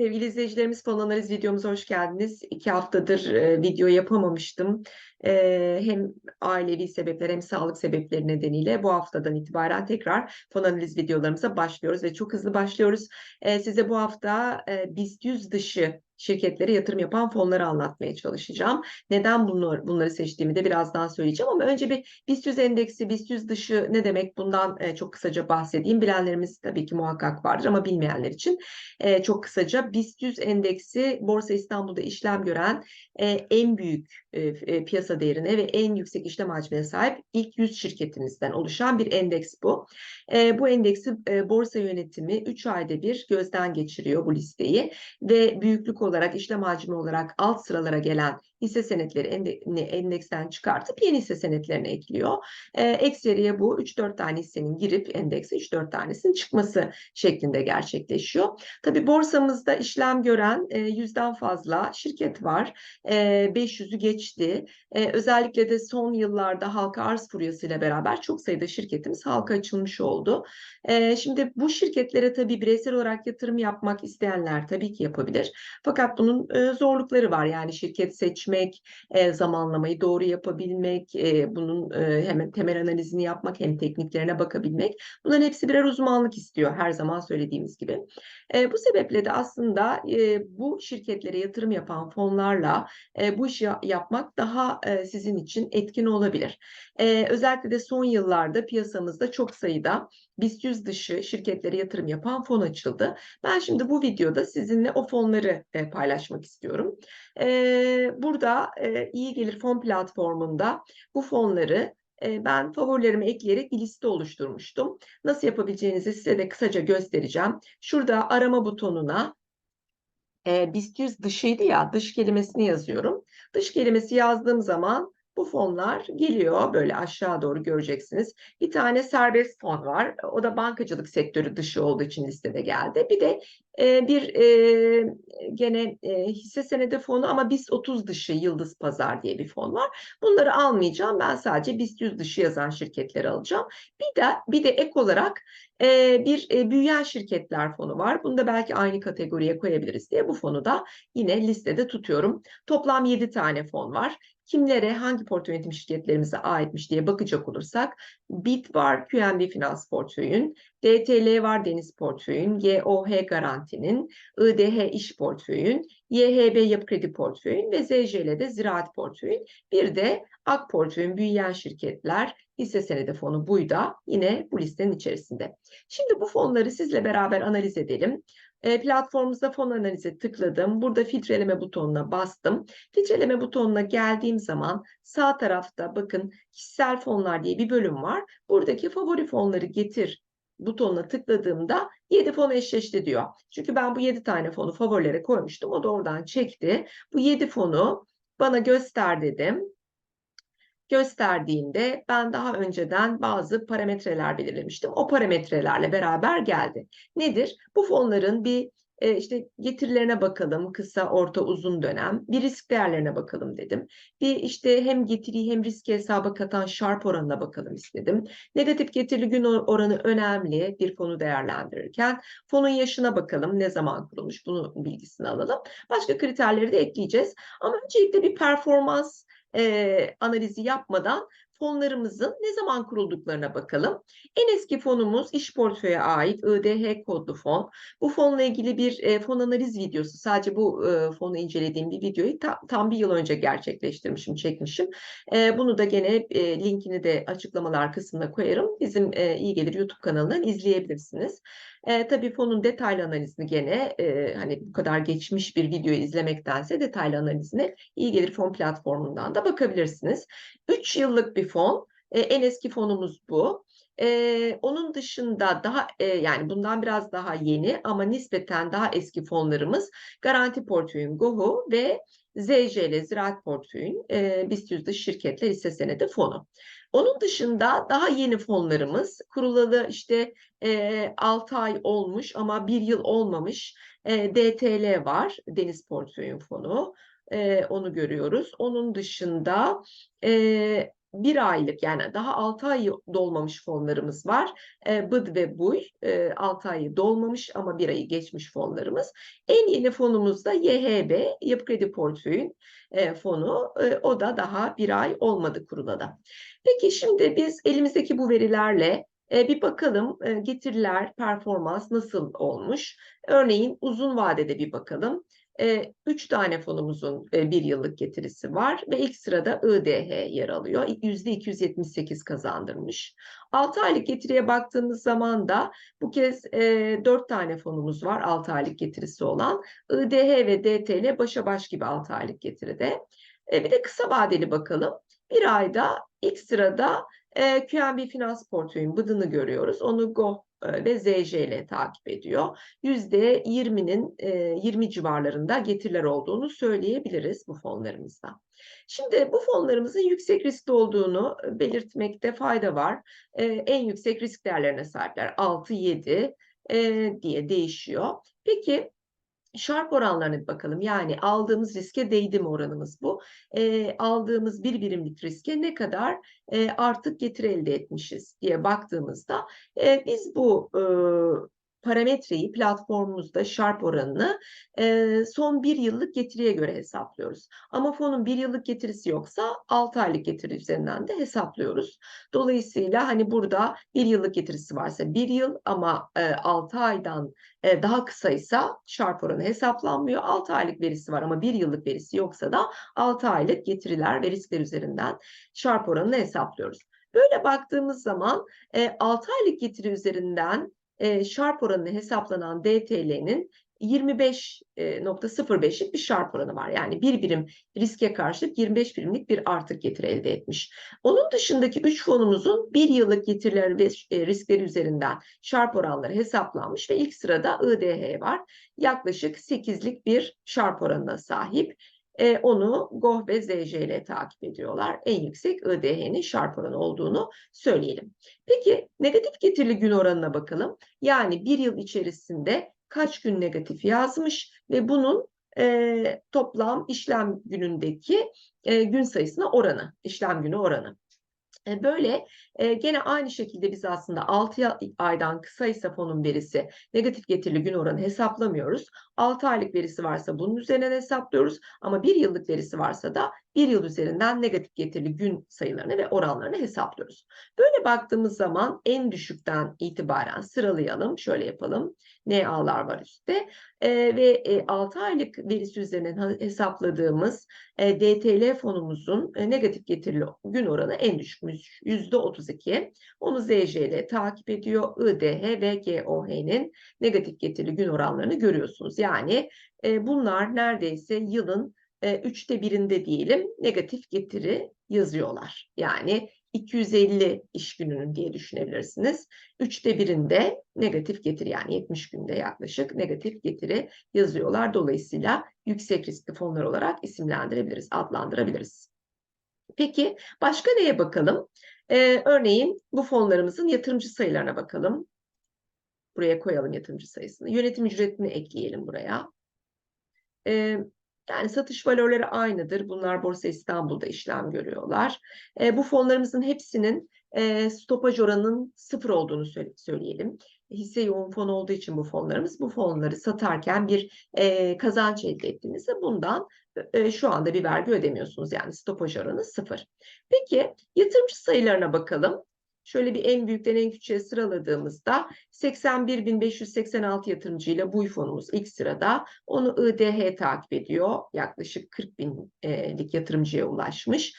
Sevgili izleyicilerimiz fon analiz videomuza hoş geldiniz. İki haftadır e, video yapamamıştım. E, hem ailevi sebepler hem sağlık sebepleri nedeniyle bu haftadan itibaren tekrar fon analiz videolarımıza başlıyoruz ve çok hızlı başlıyoruz. E, size bu hafta e, BIST 100 dışı şirketlere yatırım yapan fonları anlatmaya çalışacağım. Neden bunları, bunları seçtiğimi de birazdan söyleyeceğim ama önce bir BIST 100 endeksi, BIST 100 dışı ne demek bundan e, çok kısaca bahsedeyim. Bilenlerimiz tabii ki muhakkak vardır ama bilmeyenler için e, çok kısaca BIST 100 endeksi Borsa İstanbul'da işlem gören e, en büyük e, e, piyasa değerine ve en yüksek işlem hacmine sahip ilk 100 şirketimizden oluşan bir endeks bu. E, bu endeksi e, borsa yönetimi 3 ayda bir gözden geçiriyor bu listeyi ve büyüklük olarak işlem hacmi olarak alt sıralara gelen hisse senetleri endeksten çıkartıp yeni hisse senetlerine ekliyor. E, ekseriye bu 3-4 tane hissenin girip endekse 3-4 tanesinin çıkması şeklinde gerçekleşiyor. Tabii borsamızda işlem gören e, yüzden fazla şirket var. E, 500'ü geçti. E, özellikle de son yıllarda halka arz furyasıyla beraber çok sayıda şirketimiz halka açılmış oldu. E, şimdi bu şirketlere tabii bireysel olarak yatırım yapmak isteyenler tabii ki yapabilir. Fakat bunun zorlukları var. Yani şirket seçmek, e, zamanlamayı doğru yapabilmek, e, bunun e, hem temel analizini yapmak hem tekniklerine bakabilmek. Bunların hepsi birer uzmanlık istiyor her zaman söylediğimiz gibi. E, bu sebeple de aslında e, bu şirketlere yatırım yapan fonlarla e, bu işi yapmak daha e, sizin için etkin olabilir. E, özellikle de son yıllarda piyasamızda çok sayıda BIST 100 dışı şirketlere yatırım yapan fon açıldı. Ben şimdi bu videoda sizinle o fonları e, paylaşmak istiyorum. Burada e, iyi gelir fon platformunda bu fonları ben favorilerimi ekleyerek bir liste oluşturmuştum. Nasıl yapabileceğinizi size de kısaca göstereceğim. Şurada arama butonuna e, BIST 100 dışıydı ya dış kelimesini yazıyorum. Dış kelimesi yazdığım zaman bu fonlar geliyor böyle aşağı doğru göreceksiniz. Bir tane serbest fon var. O da bankacılık sektörü dışı olduğu için listede geldi. Bir de e, bir e, gene e, hisse senedi fonu ama BIST 30 dışı Yıldız Pazar diye bir fon var. Bunları almayacağım. Ben sadece BIST 100 dışı yazan şirketleri alacağım. Bir de bir de ek olarak e, bir e, büyüyen şirketler fonu var. Bunu da belki aynı kategoriye koyabiliriz diye bu fonu da yine listede tutuyorum. Toplam 7 tane fon var kimlere hangi portföy yönetim şirketlerimize aitmiş diye bakacak olursak BIT var QNB Finans portföyün, DTL var Deniz portföyün, GOH Garanti'nin, IDH İş portföyün, YHB Yapı Kredi portföyün ve ZJL'de Ziraat portföyün. Bir de AK portföyün büyüyen şirketler hisse senedi fonu buyda yine bu listenin içerisinde. Şimdi bu fonları sizle beraber analiz edelim. E, platformumuzda fon analize tıkladım. Burada filtreleme butonuna bastım. Filtreleme butonuna geldiğim zaman sağ tarafta bakın kişisel fonlar diye bir bölüm var. Buradaki favori fonları getir butonuna tıkladığımda 7 fon eşleşti diyor. Çünkü ben bu 7 tane fonu favorilere koymuştum. O da oradan çekti. Bu 7 fonu bana göster dedim gösterdiğinde ben daha önceden bazı parametreler belirlemiştim. O parametrelerle beraber geldi. Nedir? Bu fonların bir e, işte getirilerine bakalım kısa, orta, uzun dönem. Bir risk değerlerine bakalım dedim. Bir işte hem getiriyi hem riski hesaba katan Sharp oranına bakalım istedim. Negatif getirili gün oranı önemli bir fonu değerlendirirken. Fonun yaşına bakalım ne zaman kurulmuş bunun bilgisini alalım. Başka kriterleri de ekleyeceğiz. Ama öncelikle bir performans e, analizi yapmadan fonlarımızın ne zaman kurulduklarına bakalım. En eski fonumuz iş portföye ait IDH kodlu fon. Bu fonla ilgili bir e, fon analiz videosu. Sadece bu e, fonu incelediğim bir videoyu ta, tam bir yıl önce gerçekleştirmişim, çekmişim. E, bunu da gene e, linkini de açıklamalar kısmına koyarım. Bizim e, iyi gelir YouTube kanalından izleyebilirsiniz. E, tabii fonun detaylı analizini gene e, hani bu kadar geçmiş bir videoyu izlemektense detaylı analizine iyi gelir fon platformundan da bakabilirsiniz. 3 yıllık bir fon. E, en eski fonumuz bu. Ee, onun dışında daha e, yani bundan biraz daha yeni ama nispeten daha eski fonlarımız Garanti Portföyün GOHU ve ZJL Ziraat Portföyün e, BIST yüzde şirketler hisse senedi fonu. Onun dışında daha yeni fonlarımız kurulalı işte e, 6 ay olmuş ama 1 yıl olmamış e, DTL var Deniz Portföyün fonu. E, onu görüyoruz. Onun dışında e, bir aylık yani daha 6 ayı dolmamış fonlarımız var. E, BID ve BUY e, 6 ayı dolmamış ama bir ayı geçmiş fonlarımız. En yeni fonumuz da YHB, Yapı Kredi Portföy'ün e, fonu. E, o da daha bir ay olmadı kurulada. Peki şimdi biz elimizdeki bu verilerle bir bakalım getiriler, performans nasıl olmuş? Örneğin uzun vadede bir bakalım. 3 tane fonumuzun e, bir yıllık getirisi var ve ilk sırada IDH yer alıyor. %278 kazandırmış. 6 aylık getiriye baktığımız zaman da bu kez 4 tane fonumuz var 6 aylık getirisi olan. IDH ve DTL başa baş gibi 6 aylık getiride. Bir de kısa vadeli bakalım. Bir ayda ilk sırada QNB Finans Portföy'ün bıdını görüyoruz. Onu Go ve ZJ ile takip ediyor. %20'nin 20 civarlarında getiriler olduğunu söyleyebiliriz bu fonlarımızda. Şimdi bu fonlarımızın yüksek riskli olduğunu belirtmekte fayda var. En yüksek risk değerlerine sahipler 6-7 diye değişiyor. Peki Şarp oranlarına bir bakalım. Yani aldığımız riske değdi mi oranımız bu? E, aldığımız bir birimlik riske ne kadar e, artık getiri elde etmişiz diye baktığımızda e, biz bu e, parametreyi platformumuzda Sharp oranını e, son bir yıllık getiriye göre hesaplıyoruz. Ama fonun bir yıllık getirisi yoksa 6 aylık getiri üzerinden de hesaplıyoruz. Dolayısıyla hani burada bir yıllık getirisi varsa bir yıl ama e, 6 aydan e, daha kısaysa Sharp oranı hesaplanmıyor. 6 aylık verisi var ama bir yıllık verisi yoksa da 6 aylık getiriler ve riskler üzerinden Sharp oranını hesaplıyoruz. Böyle baktığımız zaman e, 6 aylık getiri üzerinden e, Sharp oranı hesaplanan DTL'nin 25.05'lik bir Sharp oranı var. Yani bir birim riske karşılık 25 birimlik bir artık getiri elde etmiş. Onun dışındaki 3 fonumuzun bir yıllık getirileri ve riskleri üzerinden Sharp oranları hesaplanmış ve ilk sırada IDH var. Yaklaşık 8'lik bir Sharp oranına sahip. E, onu GOH ve ZJ ile takip ediyorlar. En yüksek IDH'nin Sharp oranı olduğunu söyleyelim. Peki negatif getirili gün oranına bakalım. Yani bir yıl içerisinde kaç gün negatif yazmış ve bunun e, toplam işlem günündeki e, gün sayısına oranı, işlem günü oranı. E, böyle e, gene aynı şekilde biz aslında 6 aydan kısaysa fonun verisi negatif getirili gün oranı hesaplamıyoruz. 6 aylık verisi varsa bunun üzerinden hesaplıyoruz ama 1 yıllık verisi varsa da 1 yıl üzerinden negatif getirili gün sayılarını ve oranlarını hesaplıyoruz. Böyle baktığımız zaman en düşükten itibaren sıralayalım. Şöyle yapalım. NA'lar var üstte. E, ve e, 6 aylık verisi üzerinden hesapladığımız e, DTL fonumuzun e, negatif getirili gün oranı en düşükmüş. %32. Onu ZJ ile takip ediyor. IDH ve GOH'nin negatif getirili gün oranlarını görüyorsunuz. Yani e, bunlar neredeyse yılın e, üçte birinde diyelim negatif getiri yazıyorlar. Yani 250 iş gününün diye düşünebilirsiniz. Üçte birinde negatif getiri yani 70 günde yaklaşık negatif getiri yazıyorlar. Dolayısıyla yüksek riskli fonlar olarak isimlendirebiliriz, adlandırabiliriz. Peki başka neye bakalım? Ee, örneğin bu fonlarımızın yatırımcı sayılarına bakalım. Buraya koyalım yatırımcı sayısını. Yönetim ücretini ekleyelim buraya. Ee, yani satış valörleri aynıdır. Bunlar Borsa İstanbul'da işlem görüyorlar. E, bu fonlarımızın hepsinin e, stopaj oranının sıfır olduğunu söyle, söyleyelim. Hisse yoğun fon olduğu için bu fonlarımız bu fonları satarken bir e, kazanç elde ettiğinizde bundan e, şu anda bir vergi ödemiyorsunuz. Yani stopaj oranı sıfır. Peki yatırımcı sayılarına bakalım. Şöyle bir en büyükten en küçüğe sıraladığımızda 81.586 yatırımcıyla bu fonumuz ilk sırada. Onu IDH takip ediyor. Yaklaşık 40 binlik yatırımcıya ulaşmış.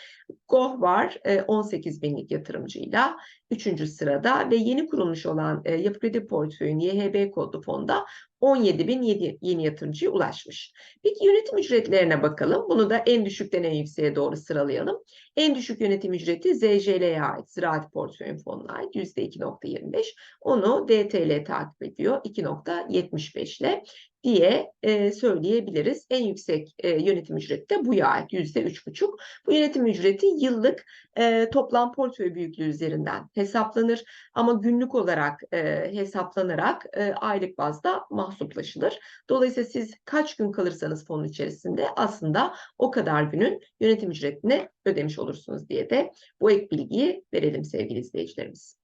GOH var 18 e, binlik yatırımcıyla 3. sırada ve yeni kurulmuş olan e, Yapı Kredi Portföy'ün YHB kodlu fonda 17 bin yeni yatırımcıya ulaşmış. Peki yönetim ücretlerine bakalım. Bunu da en düşükten en yükseğe doğru sıralayalım. En düşük yönetim ücreti ZJL'ye ait, Ziraat Portföyün fonuna ait %2.25. Onu DTL takip ediyor 2.75 ile. Diye e, söyleyebiliriz. En yüksek e, yönetim ücreti de buya ait yüzde üç buçuk. Bu yönetim ücreti yıllık e, toplam portföy büyüklüğü üzerinden hesaplanır ama günlük olarak e, hesaplanarak e, aylık bazda mahsuplaşılır. Dolayısıyla siz kaç gün kalırsanız fonun içerisinde aslında o kadar günün yönetim ücretini ödemiş olursunuz diye de bu ek bilgiyi verelim sevgili izleyicilerimiz.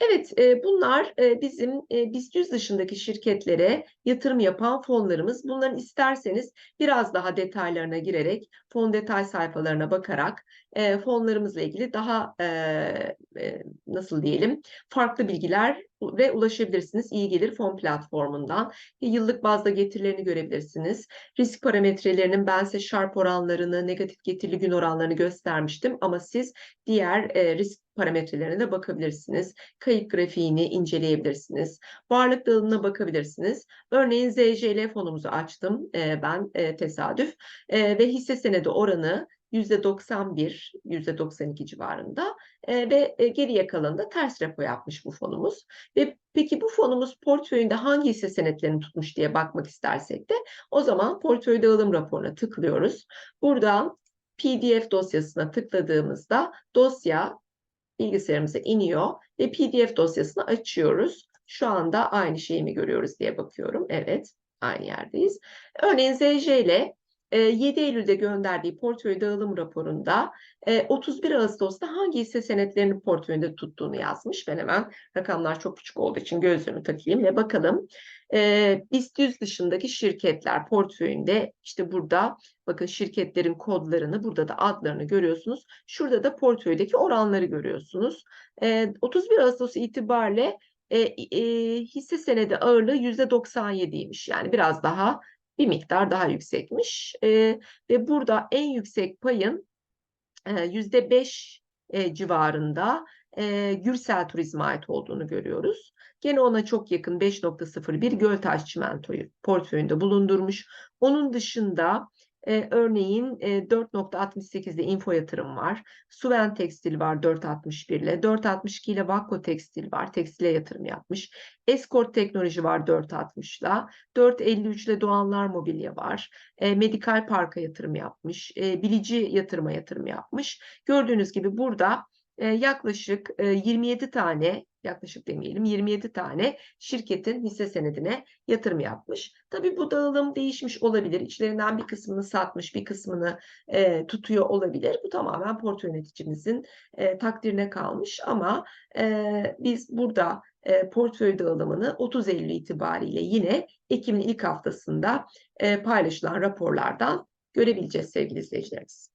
Evet, e, bunlar e, bizim e, BIST 100 dışındaki şirketlere yatırım yapan fonlarımız. Bunların isterseniz biraz daha detaylarına girerek, fon detay sayfalarına bakarak fonlarımızla ilgili daha nasıl diyelim farklı bilgiler ve ulaşabilirsiniz. İyi gelir fon platformundan. Yıllık bazda getirilerini görebilirsiniz. Risk parametrelerinin ben size şarp oranlarını, negatif getirili gün oranlarını göstermiştim ama siz diğer risk parametrelerine de bakabilirsiniz. Kayıp grafiğini inceleyebilirsiniz. Varlık dağılımına bakabilirsiniz. Örneğin ZCL fonumuzu açtım ben tesadüf ve hisse senedi oranı %91, %92 civarında e, ve e, geriye kalanında ters repo yapmış bu fonumuz. Ve peki bu fonumuz portföyünde hangi hisse senetlerini tutmuş diye bakmak istersek de o zaman portföy dağılım raporuna tıklıyoruz. Buradan PDF dosyasına tıkladığımızda dosya bilgisayarımıza iniyor ve PDF dosyasını açıyoruz. Şu anda aynı şeyi mi görüyoruz diye bakıyorum. Evet, aynı yerdeyiz. Örneğin ZJ ile 7 Eylül'de gönderdiği portföy dağılım raporunda 31 Ağustos'ta hangi hisse senetlerini portföyünde tuttuğunu yazmış. Ben hemen rakamlar çok küçük olduğu için gözlüğümü takayım ve bakalım. BIST 100 dışındaki şirketler portföyünde işte burada bakın şirketlerin kodlarını burada da adlarını görüyorsunuz. Şurada da portföydeki oranları görüyorsunuz. 31 Ağustos itibariyle e, e, hisse senedi ağırlığı %97'ymiş. Yani biraz daha bir miktar daha yüksekmiş. E, ve burada en yüksek payın yüzde 5 e, civarında e, Gürsel Turizm'e ait olduğunu görüyoruz. Gene ona çok yakın 5.01 Göltaş Çimento'yu portföyünde bulundurmuş. Onun dışında e, örneğin e, 4.68'de Info Yatırım var. Suven Tekstil var 4.61 ile. 4.62 ile Vakko Tekstil var. Tekstile yatırım yapmış. Escort Teknoloji var 4.60 ile. 4.53 ile Doğanlar Mobilya var. E, Medikal Park'a yatırım yapmış. E, Bilici Yatırım'a yatırım yapmış. Gördüğünüz gibi burada yaklaşık 27 tane yaklaşık demeyelim 27 tane şirketin hisse senedine yatırım yapmış. Tabii bu dağılım değişmiş olabilir. İçlerinden bir kısmını satmış, bir kısmını e, tutuyor olabilir. Bu tamamen portföy yöneticimizin e, takdirine kalmış ama e, biz burada e, portföy dağılımını 30 Eylül itibariyle yine Ekim'in ilk haftasında e, paylaşılan raporlardan görebileceğiz sevgili izleyicilerimiz.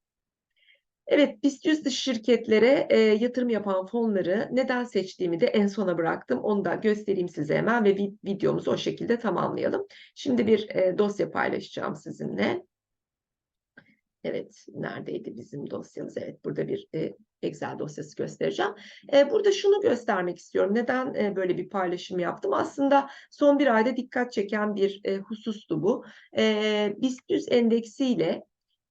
Evet, 100 dışı şirketlere e, yatırım yapan fonları neden seçtiğimi de en sona bıraktım. Onu da göstereyim size hemen ve videomuzu o şekilde tamamlayalım. Şimdi bir e, dosya paylaşacağım sizinle. Evet, neredeydi bizim dosyamız? Evet, burada bir e, Excel dosyası göstereceğim. E, burada şunu göstermek istiyorum. Neden e, böyle bir paylaşım yaptım? Aslında son bir ayda dikkat çeken bir e, husustu bu. E, BIST 100 endeksiyle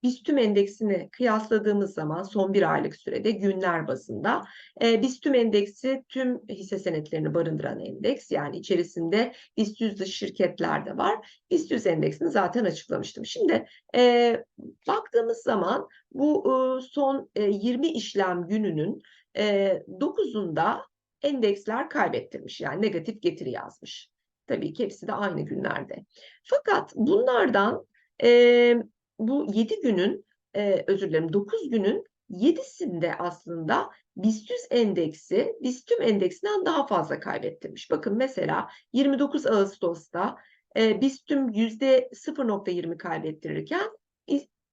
biz tüm endeksini kıyasladığımız zaman son bir aylık sürede günler bazında e, biz endeksi tüm hisse senetlerini barındıran endeks yani içerisinde BIST 100 dışı şirketler de var. BIST 100 endeksini zaten açıklamıştım. Şimdi e, baktığımız zaman bu e, son e, 20 işlem gününün e, 9'unda endeksler kaybettirmiş yani negatif getiri yazmış. Tabii ki hepsi de aynı günlerde. Fakat bunlardan e, bu 7 günün e, özür dilerim 9 günün 7'sinde aslında BIST 100 endeksi BIST endeksinden daha fazla kaybettirmiş. Bakın mesela 29 Ağustos'ta e, BIST tüm %0.20 kaybettirirken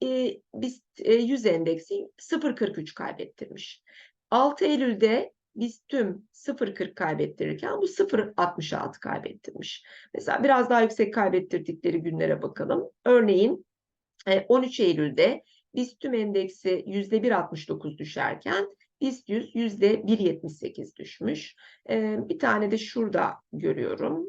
e, BIST e, 100 endeksi 0.43 kaybettirmiş. 6 Eylül'de biz tüm 0.40 kaybettirirken bu 0.66 kaybettirmiş. Mesela biraz daha yüksek kaybettirdikleri günlere bakalım. Örneğin 13 Eylül'de BIST tüm endeksi %1.69 düşerken BIST 100 %1.78 düşmüş. Bir tane de şurada görüyorum.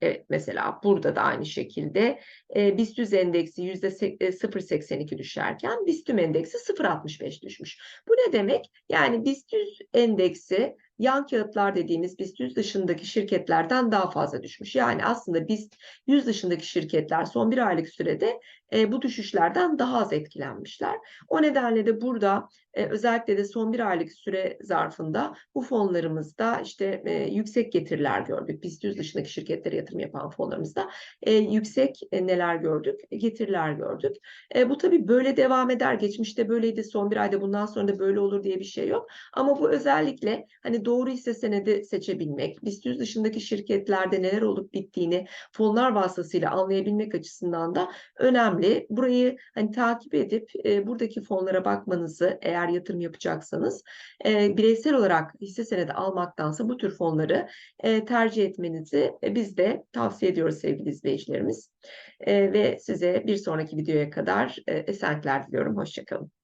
Evet mesela burada da aynı şekilde e, BIST 100 endeksi %0.82 düşerken BIST tüm endeksi 0.65 düşmüş. Bu ne demek? Yani BIST 100 endeksi yan kağıtlar dediğimiz BIST 100 dışındaki şirketlerden daha fazla düşmüş. Yani aslında BIST 100 dışındaki şirketler son bir aylık sürede e, bu düşüşlerden daha az etkilenmişler. O nedenle de burada e, özellikle de son bir aylık süre zarfında bu fonlarımızda işte e, yüksek getiriler gördük. BIST 100 dışındaki şirketlere yatırım yapan fonlarımızda e, yüksek e, neler gördük? Getiriler gördük. E, bu tabii böyle devam eder. Geçmişte böyleydi, son bir ayda bundan sonra da böyle olur diye bir şey yok. Ama bu özellikle hani doğru hisse senedi seçebilmek, BIST 100 dışındaki şirketlerde neler olup bittiğini fonlar vasıtasıyla anlayabilmek açısından da önemli. Burayı hani takip edip e, buradaki fonlara bakmanızı eğer yatırım yapacaksanız e, bireysel olarak hisse senedi almaktansa bu tür fonları e, tercih etmenizi e, biz de tavsiye ediyoruz sevgili izleyicilerimiz. E, ve size bir sonraki videoya kadar e, esenlikler diliyorum. Hoşçakalın.